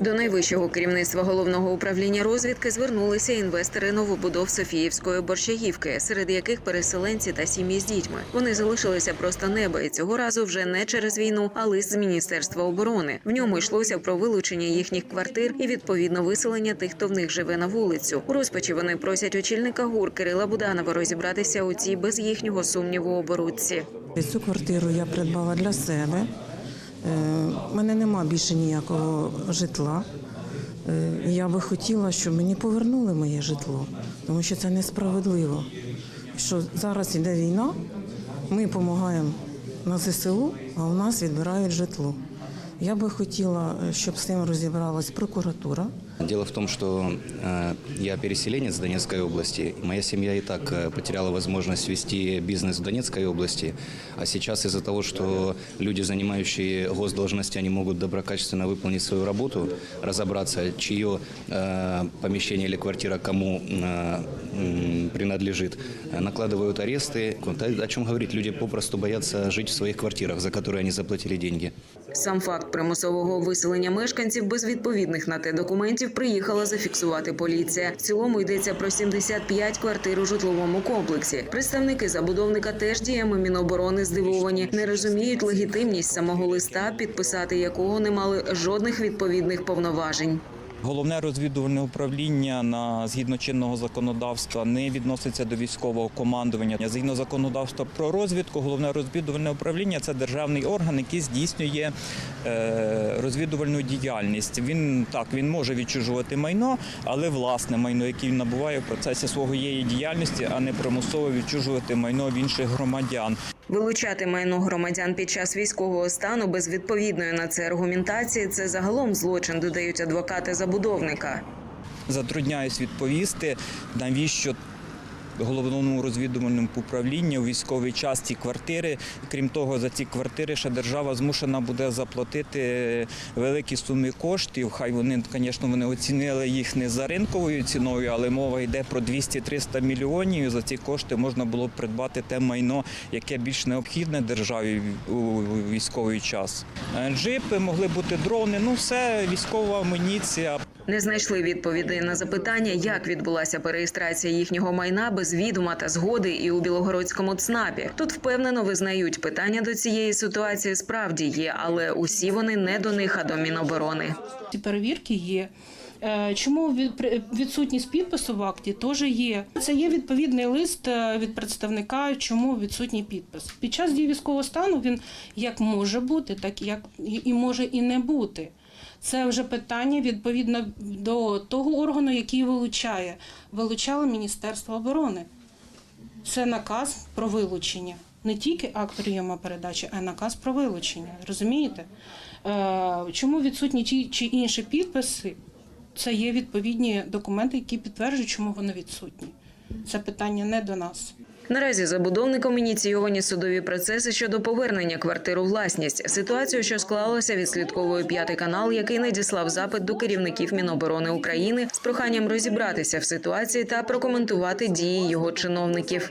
До найвищого керівництва головного управління розвідки звернулися інвестори новобудов Софіївської борщагівки, серед яких переселенці та сім'ї з дітьми. Вони залишилися просто неба, і цього разу вже не через війну, а лист з міністерства оборони. В ньому йшлося про вилучення їхніх квартир і відповідно виселення тих, хто в них живе на вулицю. У розпачі вони просять очільника гур Кирила Буданова розібратися у цій без їхнього сумніву оборудці. Цю квартиру я придбала для себе. У мене нема більше ніякого житла. Е, Я би хотіла, щоб мені повернули моє житло, тому що це несправедливо. Що зараз йде війна, ми допомагаємо на ЗСУ, а у нас відбирають житло. Я би хотіла, е, щоб з цим розібралась прокуратура. Дело в том, что э, я переселенец Донецкой области. и Моя семья и так э, потеряла возможность вести бизнес в Донецкой области. А сейчас из-за того, что люди, занимающие госдолжности, они могут доброкачественно выполнить свою работу, разобраться, чье э, помещение или квартира кому э, м, принадлежит, э, накладывают аресты. Вот, О чем говорить? Люди попросту боятся жить в своих квартирах, за которые они заплатили деньги. Сам факт примусового виселення мешканців без відповідних на те документів приїхала зафіксувати поліція. В цілому йдеться про 75 квартир у житловому комплексі. Представники забудовника теж діями Міноборони здивовані, не розуміють легітимність самого листа, підписати якого не мали жодних відповідних повноважень. Головне розвідувальне управління на згідно чинного законодавства не відноситься до військового командування. Згідно законодавства про розвідку, головне розвідувальне управління це державний орган, який здійснює е, розвідувальну діяльність. Він так він може відчужувати майно, але власне майно, яке він набуває в процесі своєї діяльності, а не примусово відчужувати майно в інших громадян. Вилучати майно громадян під час військового стану без відповідної на це аргументації це загалом злочин, додають адвокати забудовника. Затрудняюсь відповісти, навіщо головному розвідувальному управлінню у військовий час ці квартири. Крім того, за ці квартири ще держава змушена буде заплатити великі суми коштів. Хай вони, звісно, вони оцінили їх не за ринковою ціною, але мова йде про 200-300 мільйонів. За ці кошти можна було б придбати те майно, яке більш необхідне державі у військовий час. Е, Джипи могли бути дрони, ну все військова амуніція. Не знайшли відповідей на запитання, як відбулася переєстрація їхнього майна без відома та згоди і у Білогородському ЦНАПі. Тут впевнено визнають, питання до цієї ситуації справді є, але усі вони не до них, а до Міноборони. Ці перевірки є. Е, Чому відсутність підпису в акті теж є. Це є відповідний лист е, від представника, чому відсутній підпис. Під час дії військового стану він як може бути, так як і може і не бути. Це вже питання відповідно до того органу, який вилучає. Вилучало Міністерство оборони. Це наказ про вилучення. Не тільки акт прийому передачі, а й наказ про вилучення. Розумієте? Е, Чому відсутні ті чи інші підписи? Це є відповідні документи, які підтверджують, чому вони відсутні. Це питання не до нас. Наразі забудовником ініційовані судові процеси щодо повернення квартир у власність. Ситуацію, що склалася, відслідковує п'ятий канал, який надіслав запит до керівників Міноборони України з проханням розібратися в ситуації та прокоментувати дії його чиновників.